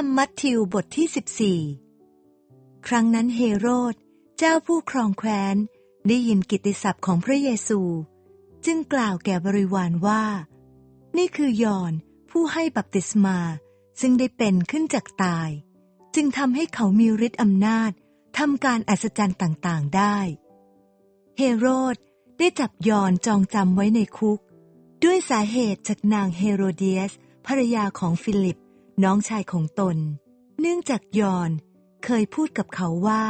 ธรรมมัทธิวบทที่ 14 ครั้งนั้นเฮโรด เจ้าผู้ครองแคว้น ได้ยินกิตติศัพท์ของพระเยซู จึงกล่าวแก่บริวารว่า นี่คือยอนผู้ให้บัพติศมา ซึ่งได้เป็นขึ้นจากตาย จึงทำให้เขามีฤทธิ์อำนาจทำการอัศจรรย์ต่างๆได้ เฮโรดได้จับยอนจองจำไว้ในคุก ด้วยสาเหตุจากนางเฮโรเดียสภรรยาของฟิลิป น้องชายของตน เนื่องจากยอนเคยพูดกับเขาว่า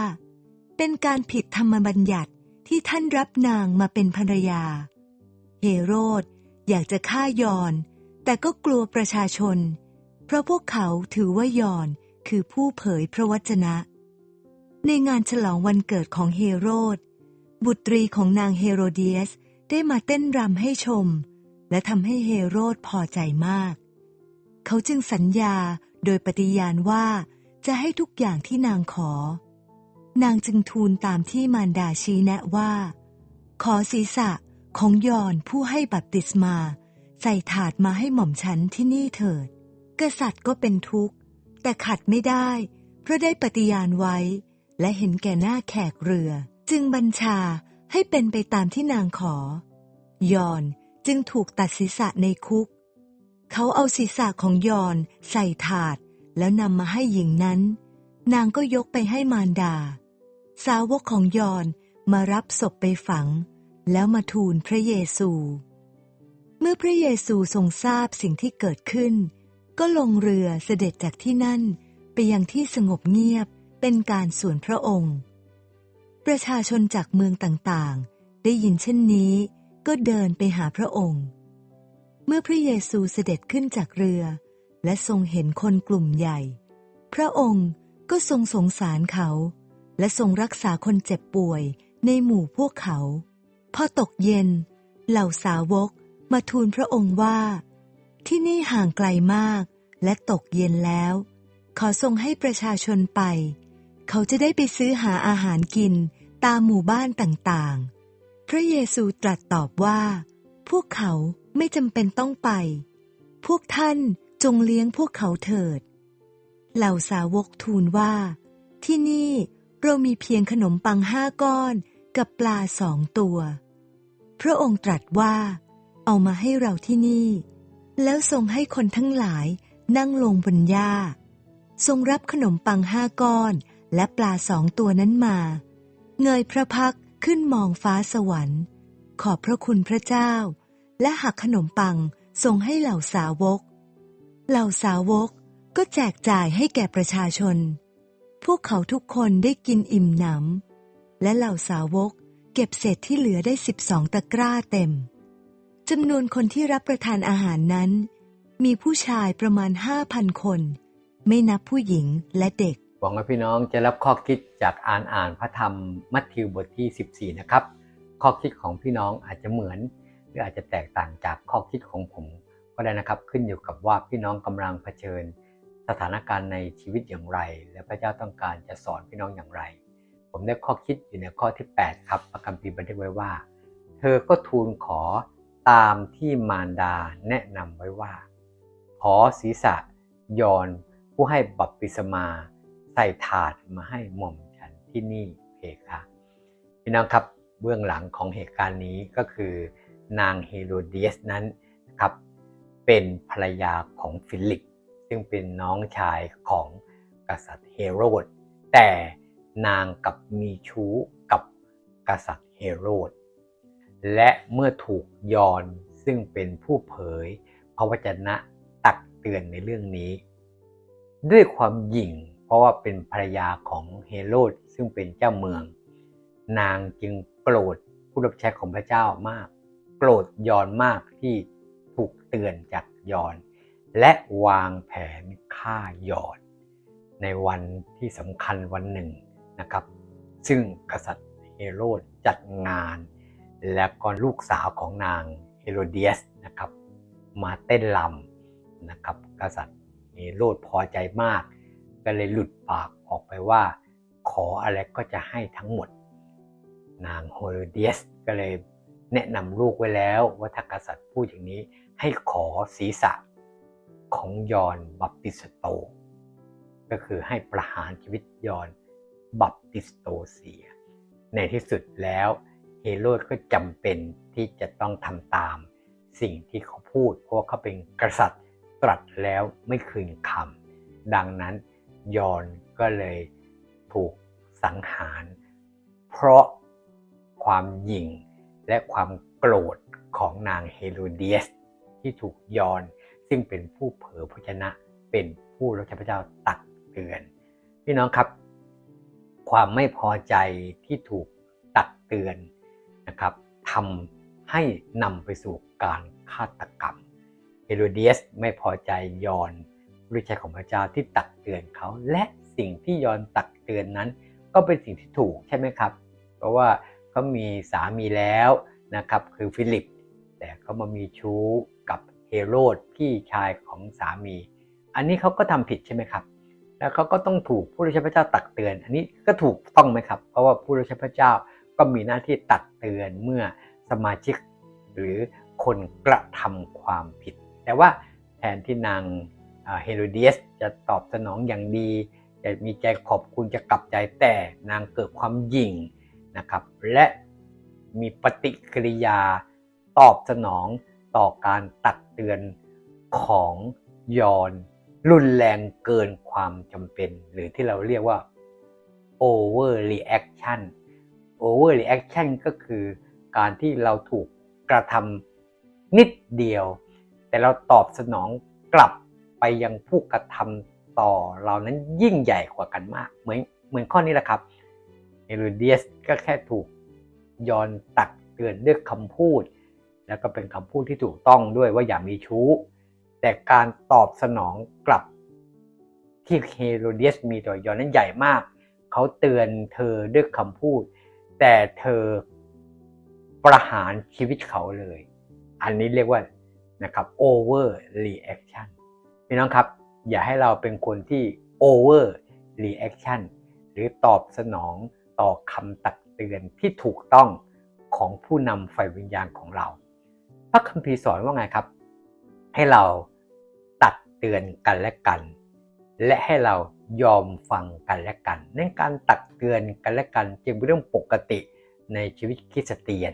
เป็นการผิดธรรมบัญญัติที่ท่านรับนางมาเป็นภรรยา เฮโรดอยากจะฆ่ายอน แต่ก็กลัวประชาชน เพราะพวกเขาถือว่ายอนคือผู้เผยพระวจนะ ในงานฉลองวันเกิดของเฮโรด บุตรีของนางเฮโรเดียสได้มาเต้นรำให้ชม และทำให้เฮโรดพอใจมาก เขาจึงสัญญาโดยปฏิญาณว่าจะให้ทุกอย่างที่นางขอ นางจึงทูลตามที่มารดาชี้แนะว่า ขอศีรษะของยอนผู้ให้บัพติศมา ใส่ถาดมาให้หม่อมฉันที่นี่เถิด กษัตริย์ก็เป็นทุกข์ แต่ขัดไม่ได้ เพราะได้ปฏิญาณไว้ และเห็นแก่หน้าแขกเรือ จึงบัญชาให้เป็นไปตามที่นางขอ ยอนจึงถูกตัดศีรษะในคุก เขาเอาศีรษะของยอนใส่ถาด แล้วนำมาให้หญิงนั้น นางก็ยกไปให้มารดา สาวกของยอนมารับศพไปฝัง แล้วมาทูลพระเยซู เมื่อพระเยซูทรงทราบสิ่งที่เกิดขึ้น ก็ลงเรือเสด็จจากที่นั่นไปยังที่สงบเงียบเป็นการส่วนพระองค์ ประชาชนจากเมืองต่างๆ ได้ยินเช่นนี้ก็เดินไปหาพระองค์ เมื่อพระเยซูเสด็จขึ้นจากเรือ และทรงเห็นคนกลุ่มใหญ่ พระองค์ก็ทรงสงสารเขา และทรงรักษาคนเจ็บป่วยในหมู่พวกเขา พอตกเย็น เหล่าสาวกมาทูลพระองค์ว่า ที่นี่ห่างไกลมากและตกเย็นแล้ว ขอทรงให้ประชาชนไป เขาจะได้ไปซื้อหาอาหารกินตามหมู่บ้านต่างๆ พระเยซูตรัสตอบว่า พวกเขาไม่จำเป็นต้องไป พวกท่านจงเลี้ยงพวกเขาเถิด เหล่าสาวกทูลว่า ที่นี่เรามีเพียงขนมปังห้าก้อนกับปลาสองตัว พระองค์ตรัสว่า เอามาให้เราที่นี่ แล้วทรงให้คนทั้งหลายนั่งลงบนหญ้า ทรงรับขนมปังห้าก้อนและปลาสองตัวนั้นมา เงยพระพักขึ้นมองฟ้าสวรรค์ ขอบพระคุณพระเจ้า และหักขนมปังส่งให้เหล่าสาวก เหล่าสาวกก็แจกจ่ายให้แก่ประชาชน พวกเขาทุกคนได้กินอิ่มหนำ และเหล่าสาวกเก็บเศษที่เหลือได้สิบสองตะกร้าเต็ม จำนวนคนที่รับประทานอาหารนั้น มีผู้ชายประมาณห้าพันคน ไม่นับผู้หญิงและเด็ก หวังว่าพี่น้องจะรับข้อคิดจากอ่านอ่านพระธรรมมัทธิวบทที่ 14 นะครับ ข้อคิดของพี่น้องอาจจะเหมือนหรืออาจจะแตกต่างจากข้อคิดของผมก็ได้นะครับขึ้นอยู่กับว่าพี่น้องกำลังเผชิญ สถานการณ์ในชีวิตอย่างไร และพระเจ้าต้องการจะสอนพี่น้องอย่างไร ผมได้ข้อคิดอยู่ในข้อที่ 8 ครับประคัมภีร์บันทึกไว้ว่า เธอก็ทูลขอตามที่มารดาแนะนำไว้ว่า ขอศีรษะยอนผู้ให้บัพติศมาใส่ถาดมาให้หม่อมฉันที่นี่เพคะพี่น้องครับ เบื้องหลังของเหตุการณ์นี้ก็คือนางเฮโรเดียสนั้นนะครับเป็นภรรยาของฟิลิป ซึ่งเป็นน้องชายของกษัตริย์เฮโรด แต่นางกับมีชู้กับกษัตริย์เฮโรด และเมื่อถูกยอนซึ่งเป็นผู้เผยพระวจนะตักเตือนในเรื่องนี้ ด้วยความหยิ่งเพราะว่าเป็นภรรยาของเฮโรดซึ่งเป็นเจ้าเมือง นางจึงโกรธผู้รับใช้ของพระเจ้ามาก โกรธยอนมากที่ถูกเตือนจากยอน และวางแผนฆ่ายอนในวันที่สำคัญวันหนึ่งนะครับ ซึ่งกษัตริย์เฮโรดจัดงาน และก็ลูกสาวของนางเฮโรเดียสนะครับ มาเต้นลำนะครับ กษัตริย์เฮโรดพอใจมาก ก็เลยหลุดปากออกไปว่า ขออะไรก็จะให้ทั้งหมด นางเฮโรเดียสก็เลยแนะนำลูกไว้แล้วว่าถ้ากษัตริย์พูดอย่างนี้ให้ขอศีรษะของยอนบัพติสโต ก็คือให้ประหารชีวิตยอนบัพติสโตเซีย ในที่สุดแล้วเฮโรดก็จำเป็นที่จะต้องทำตาม สิ่งที่เขาพูดเพราะเขาเป็นกษัตริย์ตรัสแล้วไม่คืนคำดังนั้นยอนก็เลยถูกสังหาร เพราะ ความหยิ่ง และความโกรธของนางเฮโรเดียส ที่ถูกยอน ซึ่งเป็นผู้เผยพระชนะเป็นผู้รัชพระเจ้าตักเตือน พี่น้องครับ ความไม่พอใจที่ถูกตักเตือนนะครับทำให้นำไปสู่การฆาตกรรมเฮโรเดียสไม่พอใจยอนรู้ใจของพระเจ้าที่ตักเตือนเขาและสิ่งที่ยอนตักเตือนนั้น ก็เป็นสิ่งที่ถูกใช่ไหมครับ เพราะว่า เขามีสามีแล้วนะครับคือฟิลิป แต่เขามามีชู้กับเฮโรดพี่ชายของสามี อันนี้เขาก็ทำผิดใช่ไหมครับ แล้วเขาก็ต้องถูกผู้รับใช้พระเจ้าตักเตือน อันนี้ก็ถูกต้องไหมครับ เพราะว่าผู้รับใช้พระเจ้าก็มีหน้าที่ตักเตือนเมื่อสมาชิก หรือคนกระทำความผิด แต่ว่าแทนที่นางเฮโรเดียสจะตอบสนองอย่างดีจะมีใจขอบคุณจะกลับใจแต่นางเกิดความหยิ่ง นะครับ และมีปฏิกิริยาตอบสนองต่อการตักเตือนของยอนรุนแรงเกินความจำเป็น หรือที่เราเรียกว่า over reaction over reaction ก็คือการที่เราถูกกระทำนิดเดียว แต่เราตอบสนองกลับไปยังผู้กระทำต่อเรานั้นยิ่งใหญ่กว่ากันมาก เหมือนเหมือนข้อนี้แหละครับ เอรูเดียสก็แค่ถูกยอนตักเตือนด้วยคำพูด แล้วก็เป็นคำพูดที่ถูกต้องด้วยว่าอย่ามีชู้ แต่การตอบสนองกลับที่เฮโรเดียสมีต่อยอนนั้นใหญ่มาก เขาเตือนเธอด้วยคำพูด แต่เธอประหารชีวิตเขาเลย อันนี้เรียกว่านะครับ over reaction พี่น้องครับ อย่าให้เราเป็นคนที่ over reaction หรือตอบสนอง ต่อคำตักเตือนที่ถูกต้องของผู้นำไฟวิญญาณของเรา พระคัมภีร์สอนว่าไงครับ ให้เราตักเตือนกันและกัน และให้เรายอมฟังกันและกันนั่นการตักเตือนกันและกันจึงเป็นเรื่องปกติในชีวิตคริสเตียน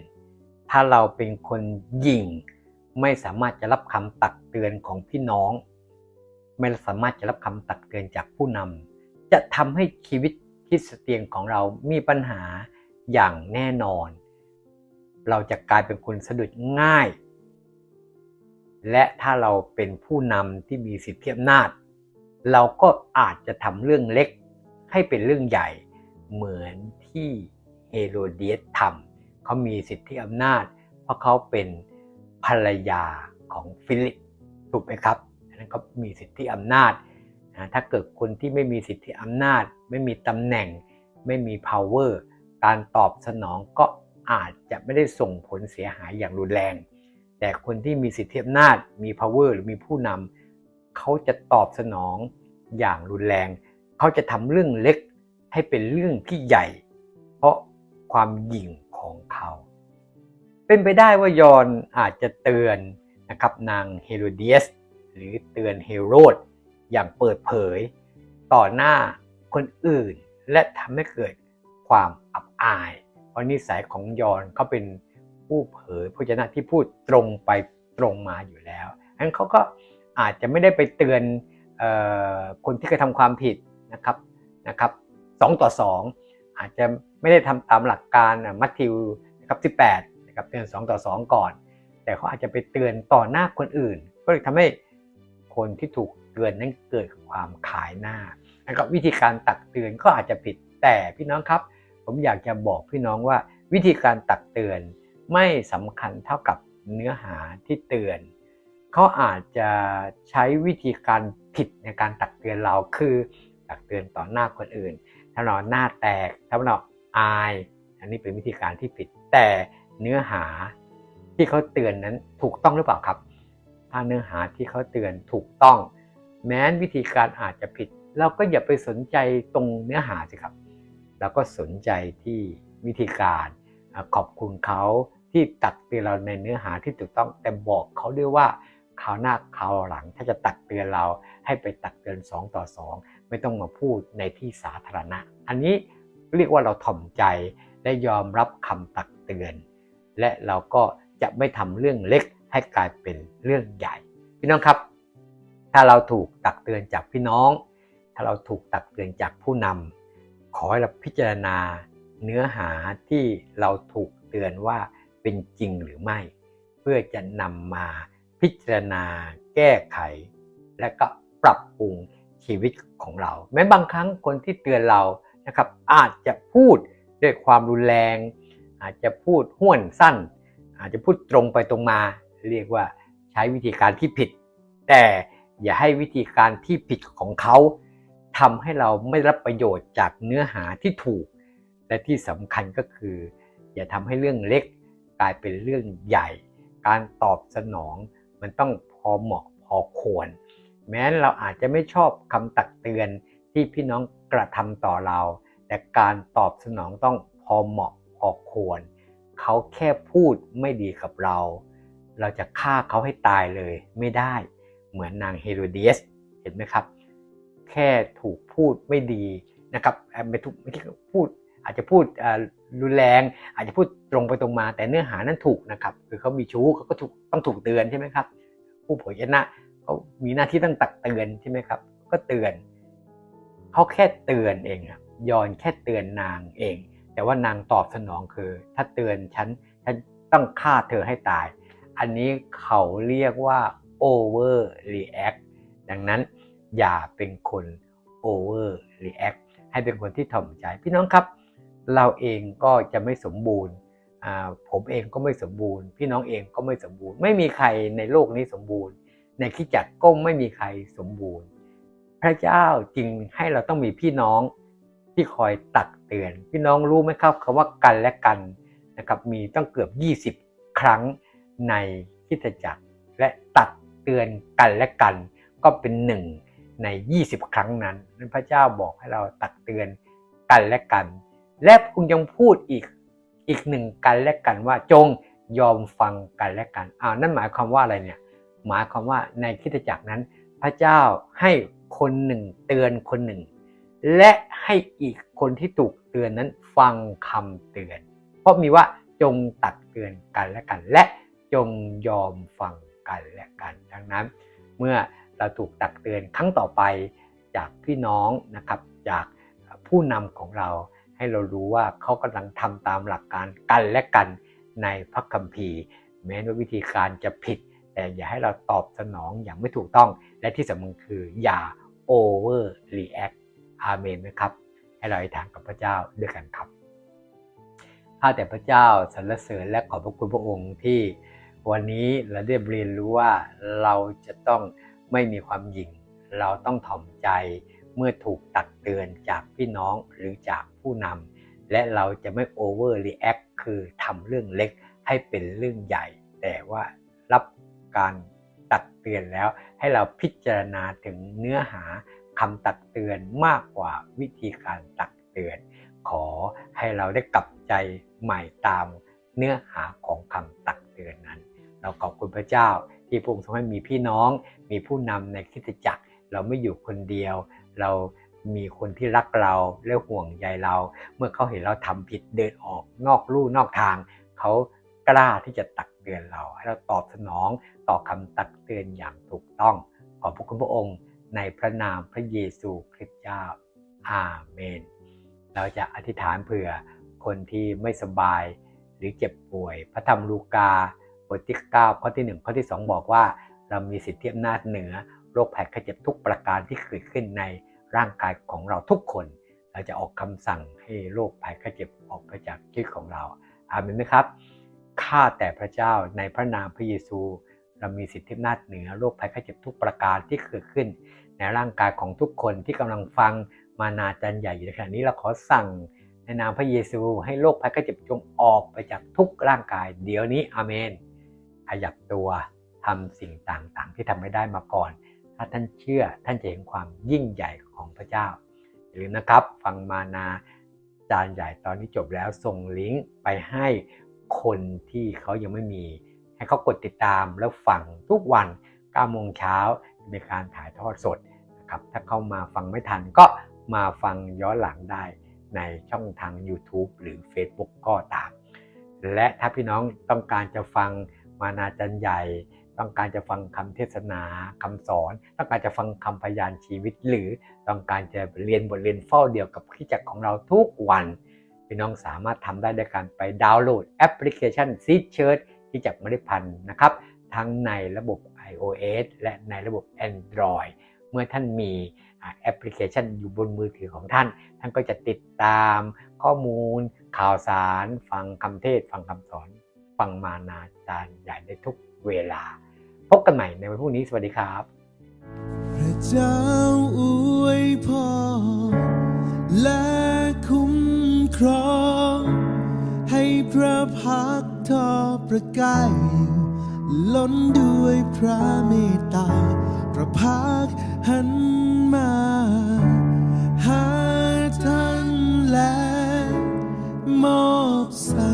ถ้าเราเป็นคนยิ่ง ไม่สามารถจะรับคำตักเตือนของพี่น้อง ไม่สามารถจะรับคำตักเตือนจากผู้นำจะทำให้ชีวิต คริสเตียนของเรามีปัญหาอย่างแน่นอน เราจะกลายเป็นคนสะดุดง่าย และถ้าเราเป็นผู้นำที่มีสิทธิอำนาจ เราก็อาจจะทำเรื่องเล็กให้เป็นเรื่องใหญ่เหมือนที่เฮโรเดียสทำเขามีสิทธิอำนาจ เพราะเขาเป็นภรรยาของฟิลิปถูกไหมครับนั้นก็มีสิทธิอำนาจ นะถ้าเกิดคนที่ไม่มีสิทธิอำนาจ ไม่มีตำแหน่ง ไม่มี power การตอบสนองก็อาจจะไม่ได้ส่งผลเสียหายอย่างรุนแรง แต่คนที่มีสิทธิอำนาจ มี power หรือมีผู้นำเขาจะตอบสนองอย่างรุนแรง เขาจะทำเรื่องเล็กให้เป็นเรื่องที่ใหญ่ เพราะความหยิ่งของเขา เป็นไปได้ว่ายอนอาจจะเตือนนะครับนางเฮโรเดียส หรือเตือนเฮโรด อย่างเปิดเผย ต่อหน้าคนอื่น และทำให้เกิดความอับอาย เพราะนิสัยของยอนเขาเป็นผู้เผยพระเจ้าที่พูดตรงไปตรงมาอยู่แล้วงั้นเขาก็อาจจะไม่ได้ไปเตือนออคนที่กระทำความผิดนะครับนะครับสองต่อสองอาจจะไม่ได้ทำตามหลักการมัทธิวนะครับที่8นะครับเตือน 2 ต่อ 2 ก่อน แต่เขาอาจจะไปเตือนต่อหน้าคนอื่น ก็เลยทำให้คนที่ถูก เตือนนั้นเกิดความขายหน้านะครับวิธีการตักเตือนก็อาจจะผิดแต่พี่น้องครับ ผมอยากจะบอกพี่น้องว่า วิธีการตักเตือนไม่สำคัญเท่ากับเนื้อหาที่เตือนเขาอาจจะใช้วิธีการผิดในการตักเตือนเราคือ ตักเตือนต่อหน้าคนอื่น ถ้าเราหน้าแตกถ้าเราอาย อันนี้เป็นวิธีการที่ผิด แต่เนื้อหาที่เขาเตือนนั้นถูกต้องหรือเปล่าครับ ถ้าเนื้อหาที่เขาเตือนถูกต้อง แม้นวิธีการอาจจะผิด เราก็อย่าไปสนใจตรงเนื้อหาสิครับ เราก็สนใจที่วิธีการขอบคุณเขาที่ตักเตือนเราในเนื้อหาที่ถูกต้องแต่บอกเขาด้วยว่าคราวหน้าคราวหลังถ้าจะตักเตือนเราให้ไปตักเตือน2ต่อ 2 ไม่ไม่ต้องมาพูดในที่สาธารณะ อันนี้เรียกว่าเราถ่อมใจและยอมรับคำตักเตือน และเราก็จะไม่ทำเรื่องเล็กให้กลายเป็นเรื่องใหญ่ พี่น้องครับ ถ้าเราถูกตักเตือนจากพี่น้อง ถ้าเราถูกตักเตือนจากผู้นำขอให้เราพิจารณาเนื้อหาที่เราถูกเตือนว่าเป็นจริงหรือไม่ เพื่อจะนำมาพิจารณา แก้ไข และก็ปรับปรุงชีวิตของเรา แม้บางครั้งคนที่เตือนเรานะครับ อาจจะพูดด้วยความรุนแรง อาจจะพูดห้วนสั้น อาจจะพูดตรงไปตรงมา เรียกว่าใช้วิธีการที่ผิด แต่ อย่าให้วิธีการที่ผิดของเขาทำให้เราไม่รับประโยชน์จากเนื้อหาที่ถูก และที่สำคัญก็คือ อย่าทำให้เรื่องเล็กกลายเป็นเรื่องใหญ่ การตอบสนอง มันต้องพอเหมาะพอควร แม้เราอาจจะไม่ชอบคำตักเตือนที่พี่น้องกระทำต่อเรา แต่การตอบสนองต้องพอเหมาะพอควร เขาแค่พูดไม่ดีกับเรา เราจะฆ่าเขาให้ตายเลยไม่ได้ เหมือนนางเฮโรเดียสเห็นไหมครับ แค่ถูกพูดไม่ดีนะครับไม่ถูกไม่ใช่พูดอาจจะพูดรุนแรง อาจจะพูดตรงไปตรงมา แต่เนื้อหานั้นถูกนะครับ คือเขามีชู้เขาก็ถูกต้องถูกเตือนใช่ไหมครับ ผู้เผยชนะเขามีหน้าที่ต้องตักเตือนใช่ไหมครับ ก็เตือนเขาแค่เตือนเองอะยอนแค่เตือนนางเอง แต่ว่านางตอบสนองคือ ถ้าเตือนฉันฉันต้องฆ่าเธอให้ตาย อันนี้เขาเรียกว่า over react ดังนั้นอย่าเป็นคน over react ให้เป็นคนที่ถ่อมใจพี่น้องครับ เราเองก็จะไม่สมบูรณ์ผมเองก็ไม่สมบูรณ์ พี่น้องเองก็ไม่สมบูรณ์ ไม่มีใครในโลกนี้สมบูรณ์ ในคริดจักก็ไม่มีใครสมบูรณ์ พระเจ้าจึงให้เราต้องมีพี่น้องที่คอยตักเตือน พี่น้องรู้ไหมครับคำว่ากันและกันนะครับมีต้องเกือบ 20 ครั้งในคริดจักรและตัก เตือนกันและกัน ก็เป็นหนึ่งใน 20 ครั้งนั้นนั้นพระเจ้าบอกให้เราตักเตือนกันและกัน และคุณยังพูดอีกอีกหนึ่งกันและกันว่าจงยอมฟังกันและกันอ่านั่นหมายความว่าอะไรเนี่ยหมายความว่าในคริสตจักรนั้น พระเจ้าให้คนหนึ่งเตือนคนหนึ่ง และให้อีกคนที่ถูกเตือนนั้นฟังคำเตือน เพราะมีว่าจงตักเตือนกันและกัน และจงยอมฟัง กันและกัน ดังนั้นเมื่อเราถูกตักเตือนครั้งต่อไปจากพี่น้องนะครับจากผู้นำของเราให้เรารู้ว่าเขากำลังทำตามหลักการกันและกันในพระคัมภีร์ แม้ว่าวิธีการจะผิด แต่อย่าให้เราตอบสนองอย่างไม่ถูกต้อง และที่สำคัญคืออย่า over react อาเมนนะครับ ให้เราอธิษฐานกับพระเจ้าด้วยกันครับข้าแต่พระเจ้าสรรเสริญและขอบพระคุณพระองค์ที่ วันนี้เราได้เรียนรู้ว่าเราจะต้องไม่มีความหยิ่ง เราต้องถ่อมใจเมื่อถูกตักเตือนจากพี่น้องหรือจากผู้นำและเราจะไม่ over react คือทำเรื่องเล็กให้เป็นเรื่องใหญ่ แต่ว่ารับการตักเตือนแล้วให้เราพิจารณาถึงเนื้อหาคำตักเตือนมากกว่าวิธีการตักเตือน ขอให้เราได้กลับใจใหม่ตามเนื้อหาของคำตัก เราขอบคุณพระเจ้า ที่พระองค์ทรงให้มีพี่น้อง มีผู้นำในคริสตจักร เราไม่อยู่คนเดียว เรามีคนที่รักเราและห่วงใยเรา เมื่อเขาเห็นเราทำผิดเดินออกนอกลู่นอกทาง เขากล้าที่จะตักเตือนเรา ให้เราตอบสนองต่อคำตักเตือนอย่างถูกต้อง ขอบพระคุณพระองค์ในพระนามพระเยซูคริสต์เจ้า อาเมน เราจะอธิษฐานเผื่อคนที่ไม่สบายหรือเจ็บป่วย พระธรรมลูกา ทที่ 9 ข้อที่ 1 ข้อที่ 2 บอกว่า เรามีสิทธิอำนาจเหนือโรคภัยไข้เจ็บทุกประการที่เกิดขึ้นในร่างกายของเราทุกคน เราจะออกคำสั่งให้โรคภัยไข้เจ็บออกไปจากชีวิตของเรา อาเมนไหมครับข้าแต่พระเจ้าในพระนามพระเยซู เรามีสิทธิอำนาจเหนือโรคภัยไข้เจ็บทุกประการที่เกิดขึ้น ในร่างกายของทุกคนที่กำลังฟังมานาจันใหญ่อยู่ในขณะนี้เราขอสั่งในนามพระเยซูให้โรคภัยไข้เจ็บจงออกไปจากทุกร่างกาย เดี๋ยวนี้อาเมน ยับตัวทำสิ่งต่างๆ ที่ทำไม่ได้มาก่อน ถ้าท่านเชื่อท่านจะเห็นความยิ่งใหญ่ของพระเจ้าอย่าลืมนะครับฟังมานาจานใหญ่ตอนนี้จบแล้วส่งลิงก์ไปให้คนที่เขายังไม่มี ให้เขากดติดตามแล้วฟังทุกวัน9โมงเช้าในการถ่ายทอดสดครับนะครับถ้าเข้ามาฟังไม่ทันก็มาฟังย้อนหลังได้ในช่องทาง YouTube หรือ Facebook ก็ตาม และถ้าพี่น้องต้องการจะฟัง มานาจันใหญ่ ต้องการจะฟังคำเทศนาคำสอน ต้องการจะฟังคำพยานชีวิต หรือต้องการจะเรียนบทเรียนเฝ้าเดียวกับคริสตจักของเราทุกวันพี่น้องสามารถทำได้ด้วยการไปดาวน์โหลดแอปพลิเคชัน Seed Church ที่จากมริพันธ์นะครับ ทั้งในระบบ iOS และในระบบ Android เมื่อท่านมีแอปพลิเคชันอยู่บนมือถือของท่าน ท่านก็จะติดตามข้อมูล ข่าวสาร ฟังคำเทศ ฟังคำสอน ฟังมานาจารย์ใหญ่ได้ทุกเวลา พบกันใหม่ในวันพรุ่งนี้สวัสดีครับพระเจ้าอวยพรและคุ้มครองให้พระพักทอประกายล้นด้วยพระเมตตา พระพักหันมา หาท่านและมอบสัน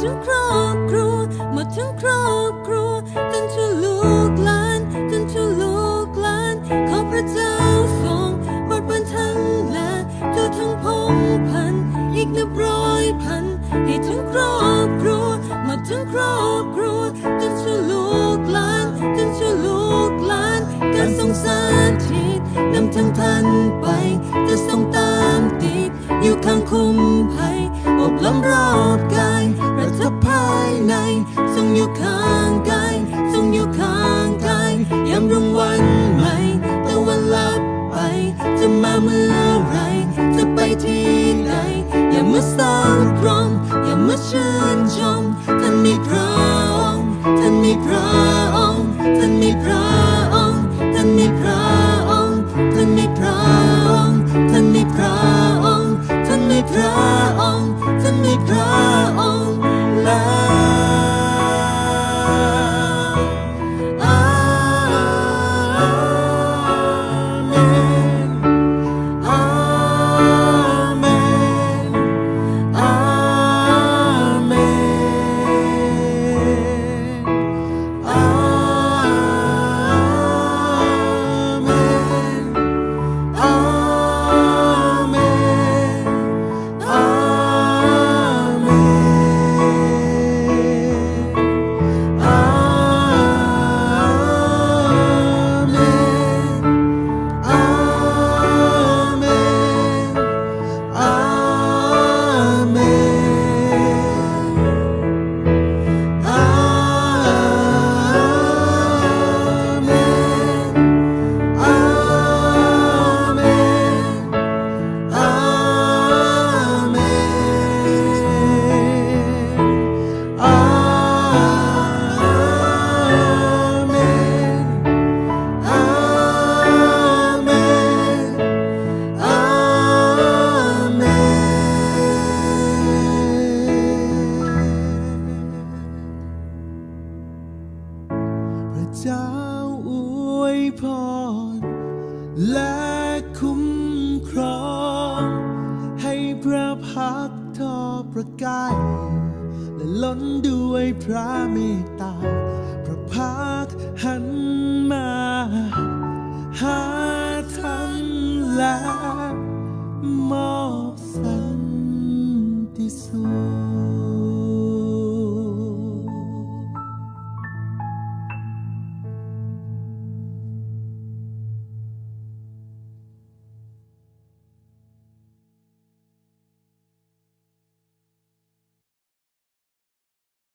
ให้ทั้งครอบครัว หมดทั้งครอบครัวจนชั่วลูกหลานจนชั่วลูกหลานขอพระเจ้าทรงโปรดบันทันและทั่วทั้งพงพัน อีกนับร้อยพัน ให้ทั้งครอบครัว หมดทั้งครอบครัวจนชั่วลูกหลานจนชั่วลูกหลานการทรงสาธิตนำทั้งท่านไป จะทรงตามติดอยู่ข้างคุ้มภัย และคุ้มครอง ให้พระพักทอประกายและล้นด้วยพระเมตตา พระพักหันมา หาท่านและมอบสันซู